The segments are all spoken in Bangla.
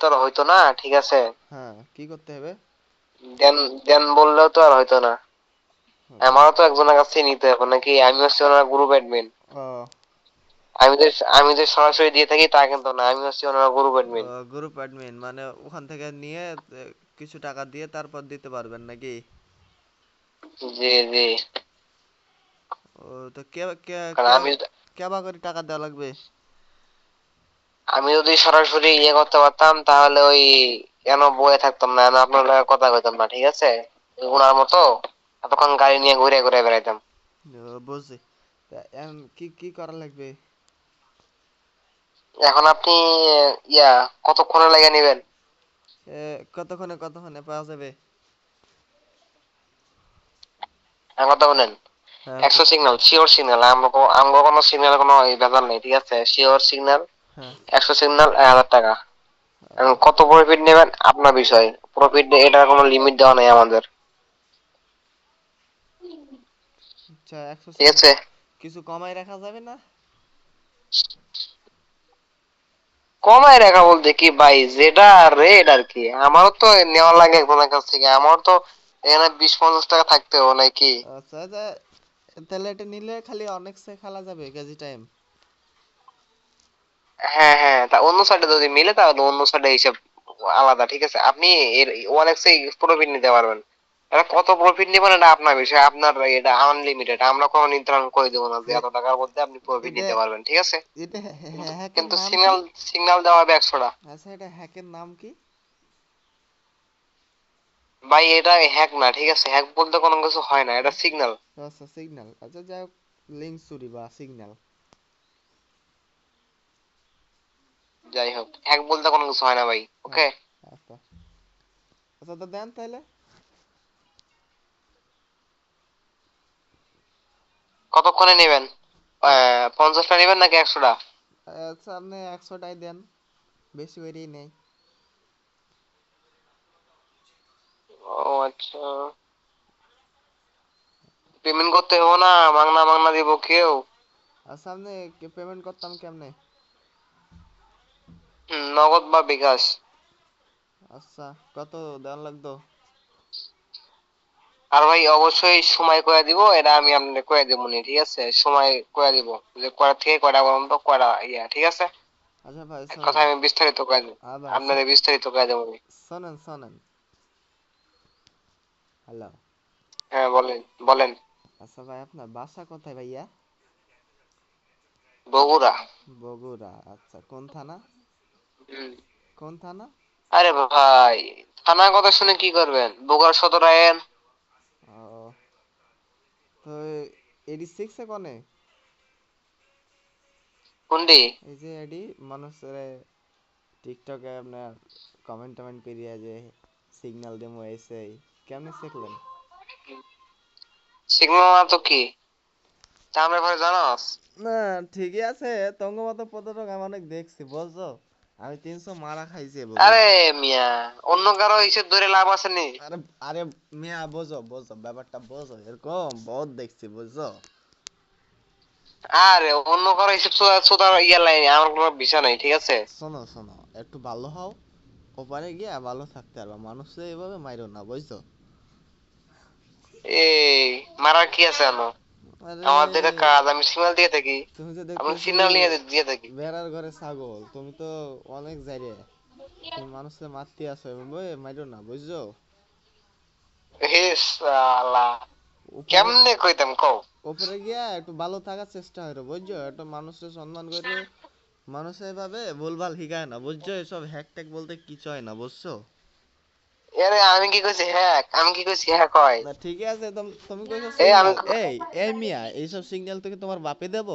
তো আর হইতো না ঠিক আছে? হ্যাঁ কি করতে হবে? দেন দেন বললেও তো আর হইতো না। আমারও তো একজনের কাছে নিতে হবে নাকি আমি হচ্ছে ওনার গ্রুপ অ্যাডমিন আমি যে আমি যে সরাসরি দিয়ে থাকি তা কিন্তু না আমি হচ্ছে ওনার গ্রুপ অ্যাডমিন গ্রুপ অ্যাডমিন মানে ওখান থেকে নিয়ে কিছু টাকা দিয়ে তারপর দিতে পারবেন নাকি? জি জি। ও তো কে কে আমি কেবা করে টাকা দেওয়া লাগবে? আমি যদি সরাসরি ইয়ে করতে পারতাম তাহলে ওই কেন বয়ে থাকতাম না? আপনার লগে কথা কইতাম না ঠিক আছে? ওনার মতো এতক্ষণ গাড়ি নিয়ে ঘুরে ঘুরে বেড়াইতাম। বুঝছি। এখন কি কি করা লাগবে? এখন আপনি ইয়া কতক্ষণে লেগে নেবেন? কতক্ষণে কতক্ষণে পাওয়া যাবে? হ্যাঁ কথা বলেন। হ্যাঁ। একশো সিগন্যাল শিওর সিগন্যাল আমরা আমরা কোনো সিগন্যাল কোনো ব্যাপার নেই ঠিক আছে? শিওর সিগন্যাল হ্যাঁ একশো সিগন্যাল এক হাজার টাকা। এখন কত প্রফিট নেবেন? আপনার বিষয়। প্রফিট এটার কোনো লিমিট দেওয়া নেই আমাদের। আচ্ছা ঠিক আছে। কিছু কমাই রাখা যাবে না? কমায় রাখা বলতে কি ভাই? যেটা রেট আর কি। আমারও তো নেওয়া লাগে একজনের কাছ থেকে। আমার তো এখানে বিশ পঞ্চাশ টাকা থাকতে হবে নাকি? আচ্ছা আচ্ছা। তাহলে এটা নিলে খালি অনেক খেলা যাবে কেজি টাইম হ্যাঁ হ্যাঁ তা অন্য সাইডে যদি মিলে তাহলে অন্য সাইডে হিসাব আলাদা ঠিক আছে? আপনি এর ওয়ান এক্স এ প্রফিট নিতে পারবেন। এটা কত প্রফিট নেবেন এটা আপনার বিষয় আপনার এটা আনলিমিটেড আমরা কোনো নির্ধারণ করে দেবো না যে এত টাকার মধ্যে আপনি প্রফিট নিতে পারবেন ঠিক আছে? হ্যা- হ্যা- হ্যাকের কিন্তু সিগন্যাল সিগন্যাল দেওয়া হবে একশোটা আচ্ছা এটা হ্যাকের নাম কি? ভাই এটা হ্যাক না ঠিক আছে? হ্যাক বলতে কোনো কিছু হয় না এটা সিগন্যাল আচ্ছা সিগন্যাল আচ্ছা যাই হোক লিঙ্ক চুরি বা সিগন্যাল যাই হোক হ্যাক বলতে কোনো কিছু হয় না ভাই ওকে আচ্ছা আচ্ছা। তো দেন তাহলে। কতক্ষণে নেবেন? পঞ্চাশটা নেবেন নাকি একশোটা? আচ্ছা আপনি একশোটাই দেন বেশি করেই নেই। ও আচ্ছা। পেমেন্ট করতে হবে না মাংনা মাংনা দিব কেউ। আচ্ছা আপনি পেমেন্ট করতাম কেমনে? নগদ বা বিকাশ। আচ্ছা কত দেওয়ার লাগতো? আর ভাই অবশ্যই সময় করে দিব এটা আমি আপনাকে করে দেবো নি ঠিক আছে? সময় করে দিব যে কয়টা থেকে কয়টা পর্যন্ত কয়টা ইয়া ঠিক আছে? আচ্ছা ভাই কথা আমি বিস্তারিত করে দেবো আ আপনাদের বিস্তারিত করে দেবো নি। শোনেন শোনেন। হ্যালো। হ্যাঁ বলেন বলেন। আচ্ছা ভাই আপনার বাসা কোথায় ভাইয়া? বগুড়া। বগুড়া আচ্ছা কোন থানা। কোন থানা? আরে ভাই থানার কথা শুনে কি করবেন? বগুড়া সদর আইন তো এডি সিক্সে কোনে? কোনটি এই যে এডি মানুষের টিকটকে আপনার কমেন্ট টমেন্ট করিয়া যে সিগন্যাল দেমো এসে কেমনে শিখলেন? সিগন্যাল না তো কি? তা আমরা ভাই জানাস? না ঠিকই আছে তঙ্গ মতো আমি অনেক দেখছি বুঝছ? আমি তিনশো মারা খাইছি। আরে মিয়া অন্য কারও হিসেব ধরে লাভ আছে নি? আরে আরে মিয়া বোঝো বোঝো ব্যাপারটা বোঝো এরকম বহুত দেখছি বুঝছ আরে অন্য কারও হিসেব সোদা ইয়া লাইনি আমার কোনো বিষয় নাই ঠিক আছে? শোনো শোনো একটু ভালো হও ওপারে গিয়া ভালো থাকতে পারবা মানুষে এভাবে মাইরো না বুঝছ? এই মারার কি আছে আনো? আরে আমার যেটা কাজ আমি সিগন্যাল দিয়ে থাকি। তুমি যে আমি সিগন্যাল নিয়ে দিয়ে থাকি। বেড়ার ঘরে ছাগল তুমি তো অনেক তুমি মানুষকে মারতে আসো মাইরো না বুঝছ? হে শালা কেমনে কইতাম কও? উপরে গিয়া একটু ভালো থাকার চেষ্টা করো বুঝছ? একটু মানুষের সম্মান করে মানুষ এভাবে ভুলভাল শিখায় না বুঝছ? এসব হ্যাক ট্যাক বলতে কিছু হয় না বুঝছ? আরে আমি কি কইছি? হ্যাক। আমি কি কইছি? হ্যাক হয়। না ঠিকই আছে তুমি কইছো এই আমি- এই এই মিয়া এইসব সিগন্যাল তোকে তোমার বাপে দেব?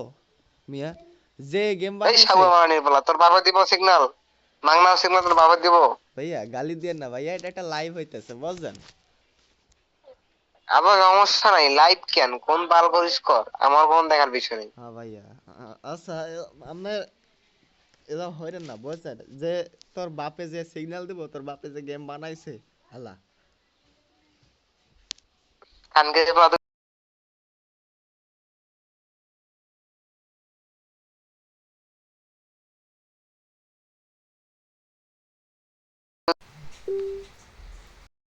মিয়া যে গেম সাবু মারানির বলা তোর বাবা দিব সিগন্যাল মাংনা সিগন্যাল তোর বাবা দিব? ভাইয়া গালি দিয়ে না ভাইয়া এটা একটা লাইভ হইতেছে বুঝছেন? আবার সমস্যা নাই লাইভ কেন? কোন বাল করিস কর আমার কোন দেখার বিষয় নেই। হ্যাঁ ভাইয়া আচ্ছা আপনার এরকম হইরেন না বুঝছেন? যে তোর বাপে যে সিগন্যাল দিব তোর বাপে যে গেম বানাইছে আল্লাহ কানকে ভাই